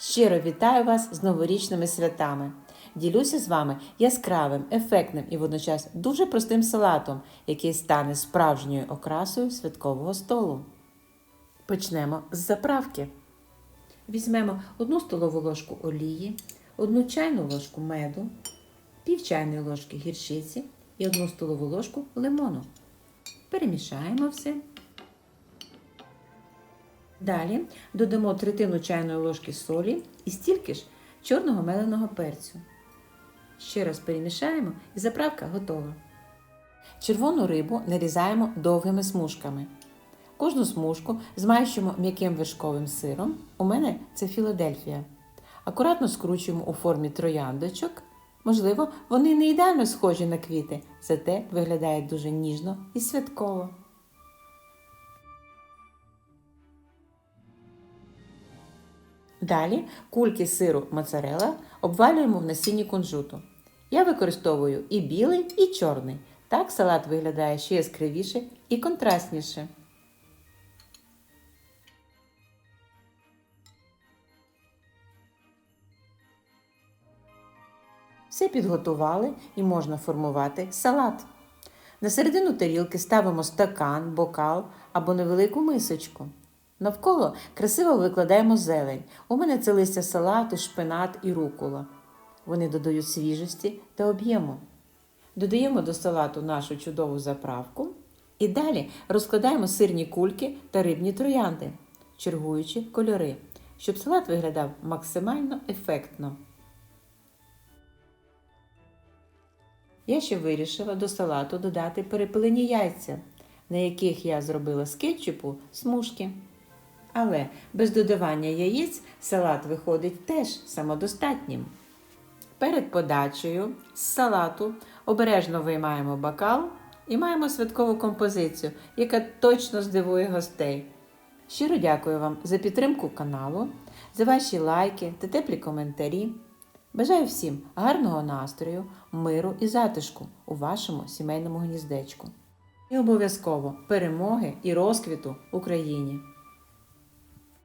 Щиро вітаю вас з новорічними святами. Ділюся з вами яскравим, ефектним і водночас дуже простим салатом, який стане справжньою окрасою святкового столу. Почнемо з заправки. Візьмемо одну столову ложку олії, одну чайну ложку меду, пів чайної ложки гірчиці і одну столову ложку лимону. Перемішаємо все. Далі додамо третину чайної ложки солі і стільки ж чорного меленого перцю. Ще раз перемішаємо і заправка готова. Червону рибу нарізаємо довгими смужками. Кожну смужку змащуємо м'яким вершковим сиром. У мене це Філадельфія. Акуратно скручуємо у формі трояндочок. Можливо, вони не ідеально схожі на квіти, зате виглядають дуже ніжно і святково. Далі кульки сиру моцарелла обвалюємо в насінні кунжуту. Я використовую і білий, і чорний. Так салат виглядає ще яскравіше і контрастніше. Все підготували і можна формувати салат. На середину тарілки ставимо стакан, бокал або невелику мисочку. Навколо красиво викладаємо зелень. У мене це листя салату, шпинат і рукола. Вони додають свіжості та об'єму. Додаємо до салату нашу чудову заправку і далі розкладаємо сирні кульки та рибні троянди, чергуючи кольори, щоб салат виглядав максимально ефектно. Я ще вирішила до салату додати перепилені яйця, на яких я зробила з кетчупу смужки. Але без додавання яєць салат виходить теж самодостатнім. Перед подачею з салату обережно виймаємо бокал і маємо святкову композицію, яка точно здивує гостей. Щиро дякую вам за підтримку каналу, за ваші лайки та теплі коментарі. Бажаю всім гарного настрою, миру і затишку у вашому сімейному гніздечку. І обов'язково перемоги і розквіту Україні!